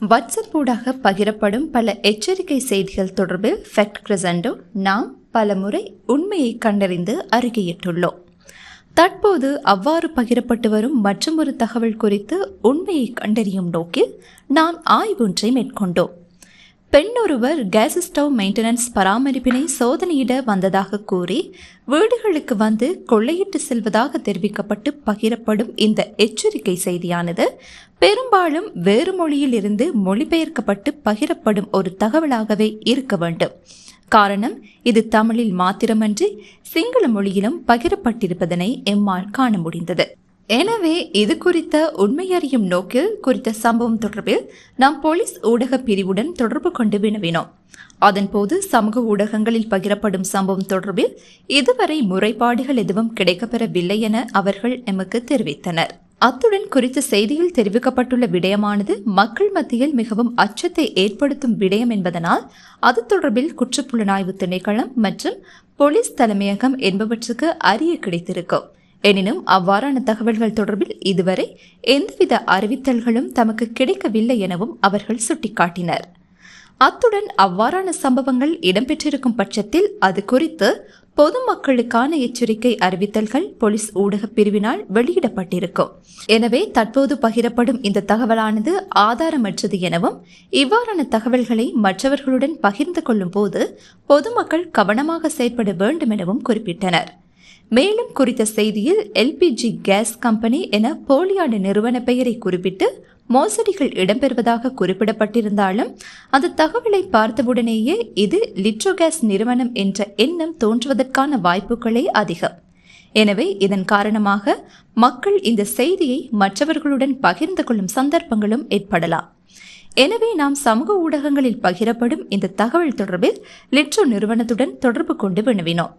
WhatsApp ஊடாக பகிரப்படும் பல எச்சரிக்கை செய்திகள் தொடர்பில் ஃபெக்ட் கிரசண்டோ நாம் பலமுறை உண்மையை கண்டறிந்து அறிக்கையிட்டுள்ளோம். தற்போது அவ்வாறு பகிரப்பட்டு வரும் மற்றொரு தகவல் குறித்து உண்மையை கண்டறியும் நோக்கில் நாம் ஆய்வொன்றை மேற்கொண்டோம். பெண் ஒருவர் கேஸ் ஸ்டவ் மெயின்டெனன்ஸ் பராமரிப்பினை சோதனையிட வந்ததாக கூறி வீடுகளுக்கு வந்து கொள்ளையிட்டு செல்வதாக தெரிவிக்கப்பட்டு பகிரப்படும் இந்த எச்சரிக்கை செய்தியானது பெரும்பாலும் வேறு மொழியில் இருந்து மொழிபெயர்க்கப்பட்டு பகிரப்படும் ஒரு தகவலாகவே இருக்க வேண்டும். காரணம் இது தமிழில் மாத்திரமன்றி சிங்கள மொழியிலும் பகிரப்பட்டிருப்பதனை எம்மால் காண முடிந்தது. எனவே இது குறித்த உண்மையறியும் நோக்கில் குறித்த சம்பவம் தொடர்பில் நாம் போலீஸ் ஊடக பிரிவுடன் தொடர்பு கொண்டு வினவினோம். அதன்போது சமூக ஊடகங்களில் பகிரப்படும் சம்பவம் தொடர்பில் இதுவரை முறைப்பாடுகள் எதுவும் கிடைக்கப்பெறவில்லை என அவர்கள் எமக்கு தெரிவித்தனர். அத்துடன் குறித்த செய்தியில் தெரிவிக்கப்பட்டுள்ள விடயமானது மக்கள் மத்தியில் மிகவும் அச்சத்தை ஏற்படுத்தும் விடயம் என்பதனால் அது தொடர்பில் குற்றப்புலனாய்வு திணைக்களம் மற்றும் போலீஸ் தலைமையகம் என்பவற்றுக்கு அறிய கிடைத்திருக்கும். எனினும் அவ்வாறான தகவல்கள் தொடர்பில் இதுவரை எந்தவித அறிவித்தல்களும் தமக்கு கிடைக்கவில்லை எனவும் அவர்கள் சுட்டிக்காட்டினர். அத்துடன் அவ்வாறான சம்பவங்கள் இடம்பெற்றிருக்கும் பட்சத்தில் அது குறித்து பொதுமக்களுக்கான எச்சரிக்கை அறிவித்தல்கள் போலீஸ் ஊடக பிரிவினால் வெளியிடப்பட்டிருக்கும். எனவே தற்போது பகிரப்படும் இந்த தகவலானது ஆதாரமற்றது எனவும் இவ்வாறான தகவல்களை மற்றவர்களுடன் பகிர்ந்து கொள்ளும் போது பொதுமக்கள் கவனமாக செயற்பட வேண்டும் எனவும் குறிப்பிட்டனர். மேலும் குறித்த செய்தியில் எல்பிஜி கேஸ் கம்பெனி என போலியான நிறுவன பெயரை குறிப்பிட்டு மோசடிகள் இடம்பெறுவதாக குறிப்பிடப்பட்டிருந்தாலும் அந்த தகவலை பார்த்தவுடனேயே இது லிட்ரோ கேஸ் நிறுவனம் என்ற எண்ணம் தோன்றுவதற்கான வாய்ப்புகளே அதிகம். எனவே இதன் காரணமாக மக்கள் இந்த செய்தியை மற்றவர்களுடன் பகிர்ந்து கொள்ளும் சந்தர்ப்பங்களும் ஏற்படலாம். எனவே நாம் சமூக ஊடகங்களில் பகிரப்படும் இந்த தகவல் தொடர்பில் லிட்ரோ நிறுவனத்துடன் தொடர்பு கொண்டு வினவினோம்.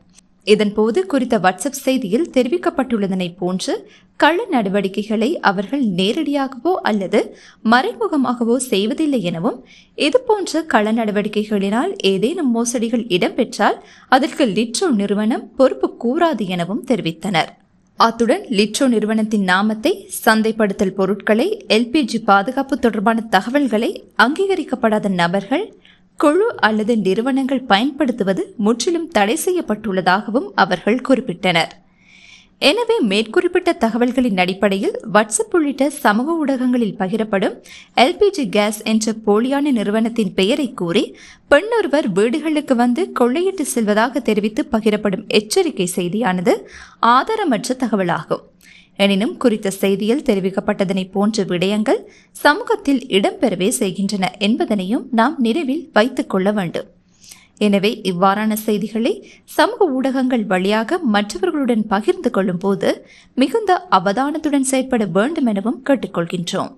இதன்போது குறித்த வாட்ஸ்அப் செய்தியில் தெரிவிக்கப்பட்டுள்ளதனை போன்று கள்ள நடவடிக்கைகளை அவர்கள் நேரடியாகவோ அல்லது மறைமுகமாகவோ செய்வதில்லை எனவும் இதுபோன்ற கள நடவடிக்கைகளினால் ஏதேனும் மோசடிகள் இடம்பெற்றால் அதற்கு லிட்ரோ நிறுவனம் பொறுப்பு கூறாது எனவும் தெரிவித்தனர். அத்துடன் லிட்ரோ நிறுவனத்தின் நாமத்தை சந்தைப்படுத்தல் பொருட்களை எல்பிஜி பாதுகாப்பு தொடர்பான தகவல்களை அங்கீகரிக்கப்படாத நபர்கள் குழு அல்லது நிறுவனங்கள் பயன்படுத்துவது முற்றிலும் தடை செய்யப்பட்டுள்ளதாகவும் அவர்கள் குறிப்பிட்டனர். எனவே மேற்குறிப்பிட்ட தகவல்களின் அடிப்படையில் வாட்ஸ்அப் உள்ளிட்ட சமூக ஊடகங்களில் பகிரப்படும் எல்பிஜி கேஸ் என்ற போலியான நிறுவனத்தின் பெயரை கூறி பெண்ணொருவர் வீடுகளுக்கு வந்து கொள்ளையிட்டு செல்வதாக தெரிவித்து பகிரப்படும் எச்சரிக்கை செய்தியானது ஆதாரமற்ற தகவலாகும். எனினும் குறித்த செய்தியில் தெரிவிக்கப்பட்டதனை போன்ற விடயங்கள் சமூகத்தில் இடம்பெறவே செய்கின்றன என்பதனையும் நாம் நினைவில் வைத்துக் கொள்ள வேண்டும். எனவே இவ்வாறான செய்திகளை சமூக ஊடகங்கள் வழியாக மற்றவர்களுடன் பகிர்ந்து கொள்ளும் போது மிகுந்த அவதானத்துடன் செயற்பட வேண்டும் எனவும் கேட்டுக்கொள்கின்றோம்.